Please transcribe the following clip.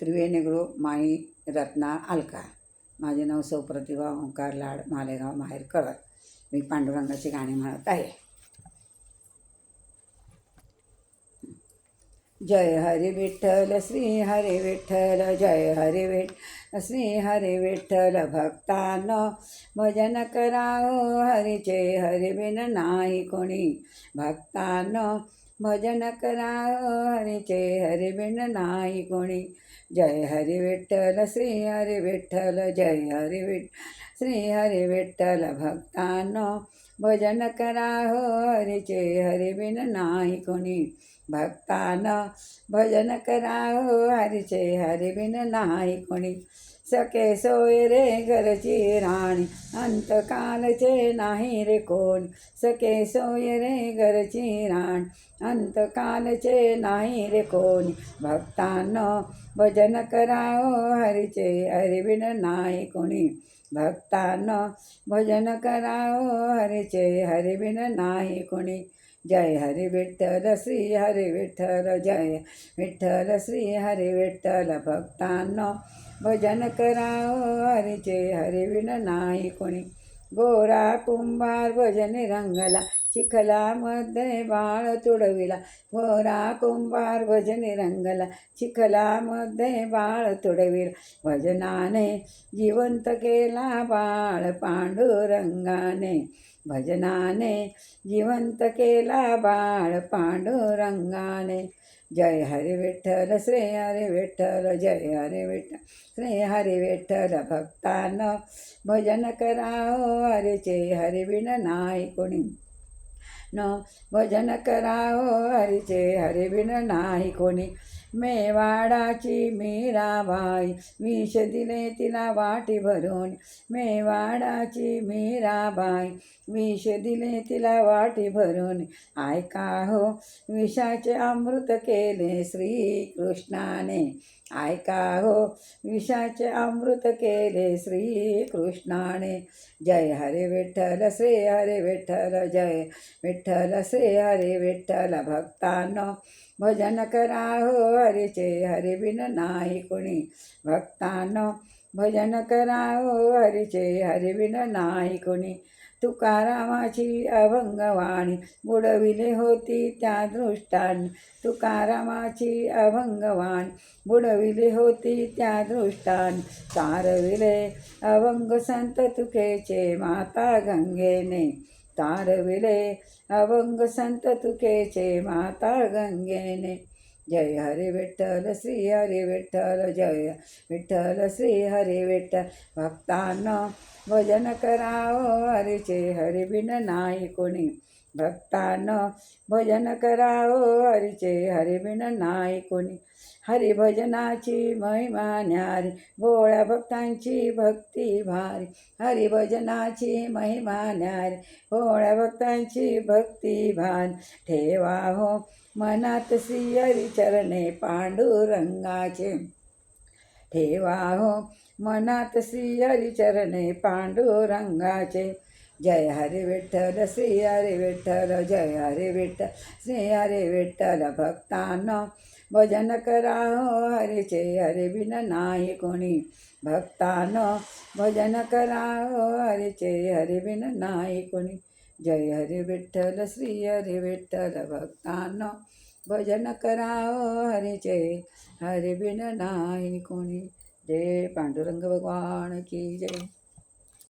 त्रिवेणी group माई रत्ना अलका. माझे नाव सौ प्रतिभा ओंकार लाड मालेगाव माहेर कळत. मी पांडुरंगाची गाणी म्हणत आहे. जय हरी विठ्ठल श्री हरी विठ्ठल जय हरी विठ्ठल श्री हरी विठ्ठल भक्तान. भजन कराओ हरीचे हरी बिन नाही कोणी. भक्तान भजन करा हरीचे हरिबिण बिन नाही कोणी. जय हरी विठ्ठल श्री हरी विठ्ठल जय हरी विठ्ठल श्री हरी विठ्ठल भक्तांनो. भजन करावो हरीचे हरिबिण बिन नाही कोणी. भक्तान भजन करावो हरीचे हरिबिण बिन नाही कोणी. सके सोय रे घरची राणी. अंतकालचे नाही रे कोण? सके सोय रे घरची राण. अंतकालचे नाही रे कोण? भक्तांनो भजन कराओ हरीचे हरी नाही कोणी. भक्तांनो भजन करावो हरीचे हरी नाही कोणी. जय हरे विठ्ठल श्री हरे विठ्ठल जय विठ्ठल श्री हरे विठ्ठल भक्तांनो भजन कराओ हरिचे हरे विन नाही कोणी. गोरा कुंभार भजने रंगला चिखलामध्ये बाळ तुडविला गोरा कुंभार भजने रंगला चिखलामध्ये बाळ तुडविला. भजनाने जिवंत केला बाळ पांडुरंगाने भजनाने जिवंत केला बाळ पांडुरंगाने. जय हरी विठ्ठल श्री हरी विठ्ठल जय हरी विठ्ठल श्री हरी विठ्ठल भक्तान भजन कराओ हरीचे हरिविण नाही कोणी न भजन करावो हरीचे हरी बिन नाही कोणी मेवाडाची मीराबाई विष दिले तिला वाटी भरून. मेवाडाची मीराबाई विष दिले तिला वाटी भरून. ऐका हो विषाचे अमृत केले श्रीकृष्णाने. ऐका हो विषाचे अमृत केले श्रीकृष्णाने. जय हरे विठ्ठल श्री हरे विठ्ठल जय विठ्ठल श्री हरे विठ्ठल. भक्तांनो भजन कराहो हरीचे हरिबिन नाही कोणी. भक्तान भजन कराव हरीचे हरिबिन नाही कोणी. तुकारामाची अभंगवाणी बुडविले होती त्या दृष्टान तुकारामाची अभंगवाणी बुडविली होती त्या दृष्टान तारविले अभंग संत तुकेचे माता गंगेने. तारविले अभंग संत तुकेचे माता गंगेने. जय हरे विठ्ठल श्री हरे विठ्ठल जय विठ्ठल श्री हरे विठ्ठल. भक्तान भजन करावो हरीचे हरि बिन नाही कोणी. भक्तांनो भजन करावो हरीचे हरी बिन नाही कोणी. हरिभजनाची महिमा न्यारी भोळ्या भक्तांची भक्ती भारी. हरिभजनाची महिमा न्यारी भोळ्या भक्तांची भक्ती भारी. ठेवा हो मनात श्री हरी चरणे पांडुरंगाचे. ठेवा हो मनात श्री हरी चरणे पांडुरंगाचे. जय हरे विठ्ठल श्री हरे विठ्ठल जय हरे विठ्ठल श्री हरे विठ्ठल भक्तान. भजन कराओ हरे चे हरे बिन नाही कोणी. भक्तान भजन कराहो हरीचे हरे बिन नाही कोणी. जय हरी विठ्ठल श्री हरी विठ्ठल भक्तांनो भजन कराहो हरीचे हरि बिन नाही कोणी. जय पांडुरंग भगवान की जय.